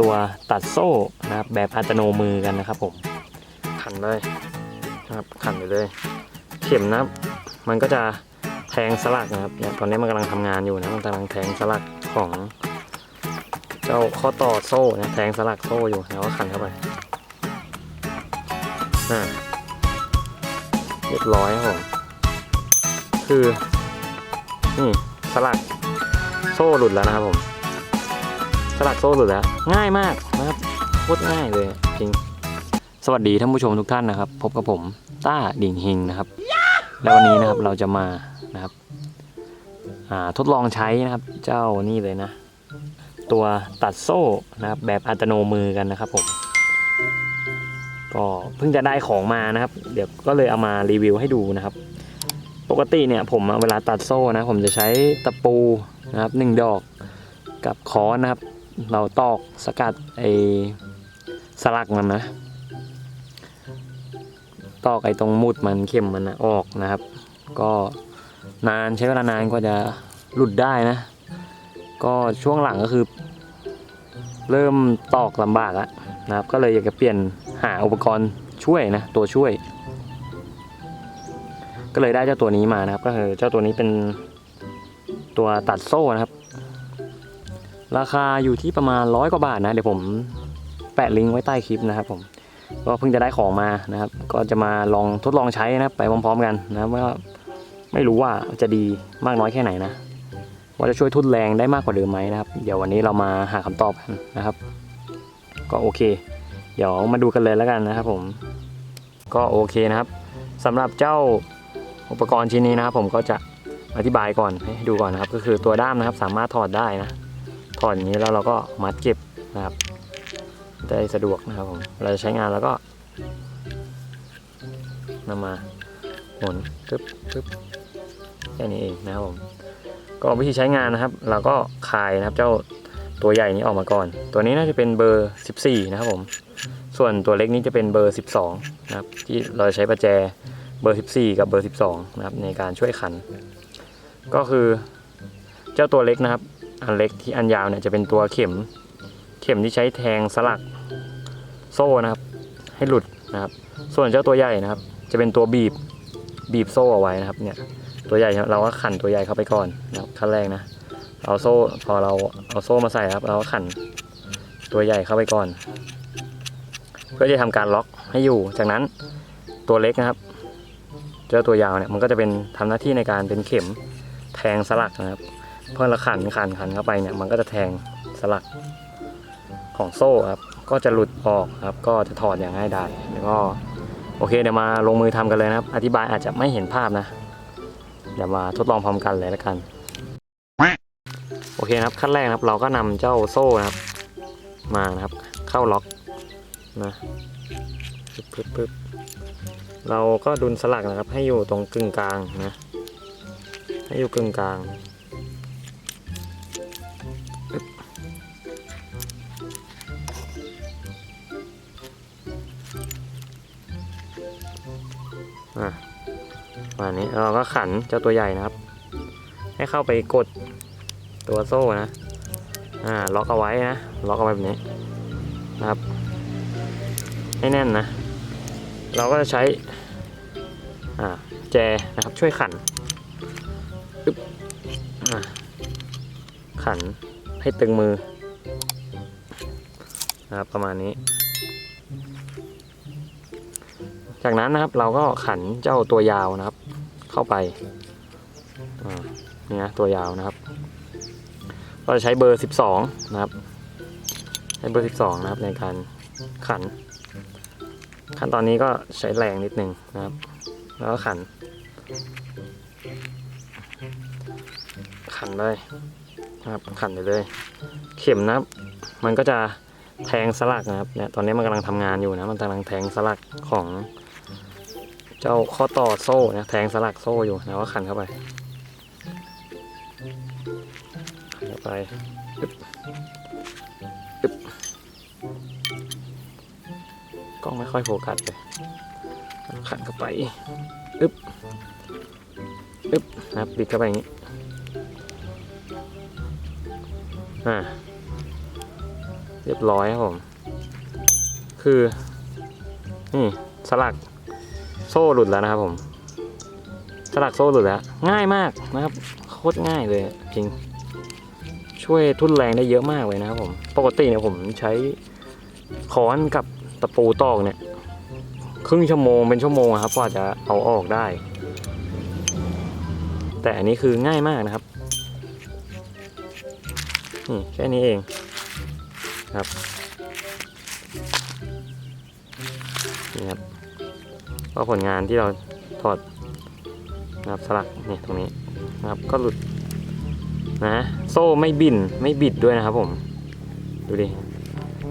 ตัวตัดโซ่นะครับแบบอัตโนมือกันนะครับ ผม ขันเลยนะครับขันไปเลย เข็มนะมันก็จะแทงสลักนะครับเนี่ยตอนนี้มันกำลังทำงานอยู่นะมันกำลังแทงสลักของ เจ้าข้อต่อโซ่นะแทงสลักโซ่อยู่แล้วก็ขันเข้าไปอ่าเรียบร้อยครับผมคือนี่สลักโซ่หลุดแล้วนะครับผม สลักโซ่หลุดแล้ว ง่ายมากนะครับโคตรง่ายเลยจริง สวัสดีท่านผู้ชมทุกท่านนะครับ พบกับผมต้าดิ่งเฮงนะครับ แล้ววันนี้นะครับเราจะมานะครับทดลองใช้นะครับ เจ้านี่เลยนะ ตัวตัดโซ่นะครับ แบบอัตโนมือกันนะครับผมก็เพิ่งจะได้ของมานะครับ เดี๋ยวก็เลยเอามารีวิวให้ดูนะครับ ปกติเนี่ยผมเวลาตัดโซ่นะ ผมจะใช้ตะปูนะครับหนึ่งดอกกับค้อนนะครับ เราตอกสกัดไอสลักมันนะ ตอกไอตรงมุดมันเข็มมันนะออกนะครับ ก็นานใช้เวลานานกว่าจะหลุดได้นะ ก็ช่วงหลังก็คือ เริ่มตอกลำบากแล้วนะครับ ก็เลยอยากจะเปลี่ยนหาอุปกรณ์ช่วยนะ ตัวช่วย ก็เลยได้เจ้าตัวนี้มานะครับ ก็คือเจ้าตัวนี้เป็นตัวตัดโซ่นะครับ ราคาอยู่ที่ประมาณร้อยกว่าบาทนะ เดี๋ยวผมแปะลิงก์ไว้ใต้คลิปนะครับผมก็เพิ่งจะได้ของมานะครับ ก็จะมาลองทดลองใช้นะไปพร้อมๆกันนะครับว่าไม่รู้ว่าจะดีมากน้อยแค่ไหนนะ ว่าจะช่วยทุนแรงได้มากกว่าเดิมไหมนะครับ เดี๋ยววันนี้เรามาหาคำตอบกันนะครับ ก็โอเค เดี๋ยวมาดูกันเลยแล้วกันนะครับผม ก็โอเคนะครับสำหรับเจ้าอุปกรณ์ชิ้นนี้นะครับ ผมก็จะอธิบายก่อนให้ดูก่อนนะครับ ก็คือตัวด้ามนะครับ สามารถถอดได้นะ ถอดอย่างนี้แล้วเราก็มัดเก็บนะครับได้สะดวกนะครับผมเราจะใช้งานแล้วก็นำมาหมุนปึ๊บปึ๊บแค่นี้เองนะครับผมก็วิธีใช้งานนะครับ เราก็คลายนะครับเจ้าตัวใหญ่นี้ออกมาก่อน ตัวนี้น่าจะเป็นเบอร์ 14 นะครับผม ส่วนตัวเล็กนี้จะเป็นเบอร์ 12 นะครับ ที่เราใช้ประแจเบอร์ 14 กับเบอร์ 12 นะครับในการช่วยขัน ก็คือเจ้าตัวเล็กนะครับ อันเล็กที่อันยาวเนี่ยจะเป็นตัวเข็ม เข็มที่ใช้แทงสลักโซ่นะครับ ให้หลุดนะครับ ส่วนเจ้าตัวใหญ่นะครับ จะเป็นตัวบีบบีบโซ่เอาไว้นะครับ เนี่ยตัวใหญ่เราก็ขันตัวใหญ่เข้าไปก่อนนะครับขั้นแรกนะเอาโซ่พอเราเอาโซ่มาใส่ครับ เราก็ขันตัวใหญ่เข้าไปก่อน เพื่อจะทำการล็อกให้อยู่ จากนั้นตัวเล็กนะครับ เจ้าตัวยาวเนี่ยมันก็จะเป็นทำหน้าที่ในการเป็นเข็มแทงสลักนะครับ พอเราขันขันขันเข้าไปเนี่ยมันก็จะแทงสลักของโซ่ครับ ก็จะหลุดออกครับ ก็จะถอดอย่างง่ายดายแล้วก็โอเคเดี๋ยวมาลงมือทำกันเลยนะครับ อธิบายอาจจะไม่เห็นภาพนะ เดี๋ยวมาทดลองพร้อมกันเลยแล้วกัน โอเคนะครับขั้นแรกนะครับเราก็นำเจ้าโซ่นะครับ มานะครับ เข้าล็อกนะปึ๊บปึ๊บปึ๊บเราก็ดุลสลักนะครับ ให้อยู่ตรงกึ่งกลางนะ ให้อยู่กึ่งกลางาณนี้เราก็ขันเจ้าตัวใหญ่นะครับ ให้เข้าไปกดตัวโซ่นะ อ่า ล็อกเอาไว้นะ ล็อกเอาไว้แบบนี้นะครับ ให้แน่นนะ เราก็จะใช้ อ่า แจนะครับ ช่วยขันอึ๊บอ่าขันให้ตึงมือ นะครับ ประมาณนี้ จากนั้นนะครับเราก็ขันเจ้าตัวยาวนะครับ เข้าไปนี่นะตัวยาวนะครับเราจะใช้เบอร์ 12 นะครับ ใช้เบอร์ 12 นะครับในการขัน ขั้นตอนนี้ก็ใช้แรงนิดนึงนะครับ แล้วก็ขัน ขันเลยนะครับขันไปเลย เข็มนะครับ มันก็จะแทงสลักนะครับเนี่ยตอนนี้มันกำลังทำงานอยู่นะ มันกำลังแทงสลักของ เจ้าข้อต่อโซ่นะแทงสลักโซ่อยู่แล้วก็ขันเข้าไปขันเข้าไปปึ๊บปึ๊บกล้องไม่ค่อยโฟกัสเลยขันเข้าไปปึ๊บปึ๊บนะครับบิดเข้าไปอย่างนี้อ่าเรียบร้อยครับผม คือ นี่ สลัก โซ่หลุดแล้วนะครับผม สลักโซ่หลุดแล้ว ง่ายมากนะครับ โคตรง่ายเลยจริง ช่วยทุ่นแรงได้เยอะมากเลยนะครับผม ปกติเนี่ยผมใช้ค้อนกับตะปูตอกเนี่ย ครึ่งชั่วโมงเป็นชั่วโมงครับกว่าจะเอาออกได้ แต่อันนี้คือง่ายมากนะครับนี่แค่นี้เองครับนี่ครับ ก็ผลงานที่เราถอดนะครับสลักนี่ตรงนี้นะครับก็หลุดนะโซ่ไม่บินไม่บิดด้วยนะครับผม ดูดิ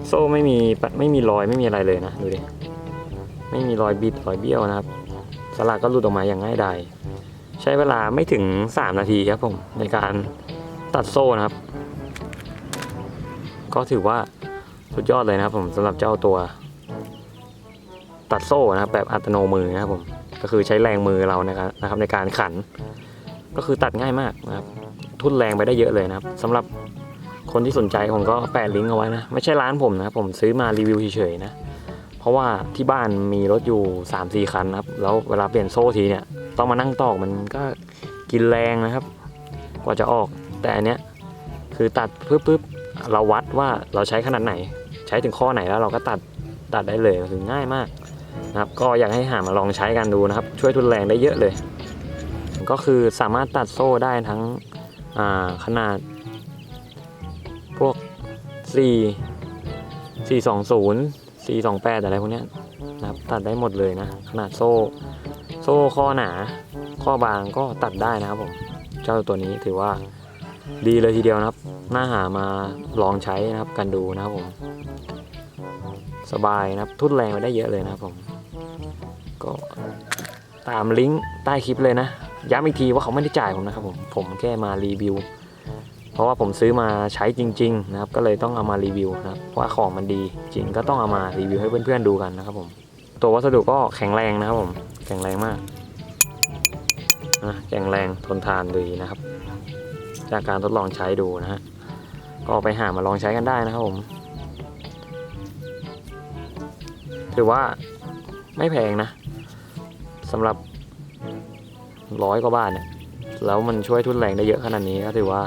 โซ่ไม่มีไม่มีรอยไม่มีอะไรเลยนะดูดิไม่มีรอยบิดรอยเบี้ยวนะครับ สลักก็หลุดออกมาอย่างง่ายดายใช้เวลาไม่ถึง 3 นาทีครับผมในการตัดโซ่นะครับ ก็ถือว่าสุดยอดเลยนะครับผมสำหรับเจ้าตัว ตัดโซ่นะครับแบบอัตโนมือนะครับผมก็คือใช้แรงมือเรานะครับนะครับในการขัน ก็คือตัดง่ายมากนะครับทุ่นแรงไปได้เยอะเลยนะครับสำหรับคนที่สนใจผมก็แปะลิงก์เอาไว้นะไม่ใช่ร้านผมนะครับผมซื้อมารีวิวเฉยๆนะเพราะว่าที่บ้านมีรถอยู่3 4คันนะครับแล้วเวลาเปลี่ยนโซ่ทีเนี่ยต้องมานั่งตอกมันก็กินแรงนะครับ กว่าจะออกแต่อันเนี้ยคือตัดปึ๊บปึ๊บเราวัดว่าเราใช้ขนาดไหน ใช้ถึงข้อไหนแล้วเราก็ตัดตัดได้เลยคือง่ายมาก นะครับก็อยากให้หามาลองใช้กันดูนะครับ ช่วยทุนแรงได้เยอะเลย ก็คือสามารถตัดโซ่ได้ทั้งขนาด พวก 4 420 428 อะไรพวกนี้นะครับตัดได้หมดเลยนะ ขนาดโซ่ โซ่ข้อหนา ข้อบางก็ตัดได้นะครับผม เจ้าตัวนี้ถือว่าดีเลยทีเดียวนะครับ น่าหามาลองใช้นะครับกันดูนะครับผม สบายนะครับ ทุนแรงไปได้เยอะเลยนะครับผม ก็ตามลิงก์ใต้คลิปเลยนะ ย้ำอีกทีว่าเขาไม่ได้จ่ายผมนะครับผม ผมแค่มารีวิว เพราะว่าผมซื้อมาใช้จริง ๆ นะครับ ก็เลยต้องเอามารีวิวนะครับว่าของมันดีจริงก็ต้องเอามารีวิวให้เพื่อนๆดูกันนะครับผม ตัววัสดุก็แข็งแรงนะครับผม แข็งแรงมากนะแข็งแรงทนทานดีนะครับ จากการทดลองใช้ดูนะฮะ ก็ไปหามาลองใช้กันได้นะครับผม ถือว่าไม่แพงนะสำหรับร้อยกว่าบาทเนี่ยแล้วมันช่วยทุนแรงได้เยอะขนาดนี้ก็ถือว่า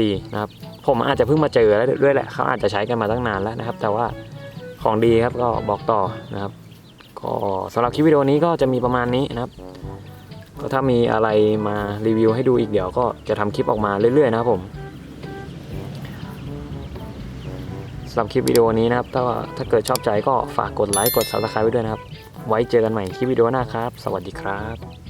ดีนะครับ ผมอาจจะเพิ่งมาเจอแล้วด้วยแหละเขาอาจจะใช้กันมาตั้งนานแล้วนะครับ แต่ว่าของดีครับก็บอกต่อนะครับ ก็สำหรับคลิปวิดีโอนี้ก็จะมีประมาณนี้นะครับ ก็ถ้ามีอะไรมารีวิวให้ดูอีกเดี๋ยวก็จะทำคลิปออกมาเรื่อยๆนะครับผม สำหรับคลิปวิดีโอนี้นะครับ ถ้าถ้าเกิดชอบใจก็ฝากกดไลค์กด subscribe ไว้ด้วยนะครับ ไว้เจอกันใหม่คลิปวิดีโอหน้าครับ สวัสดีครับ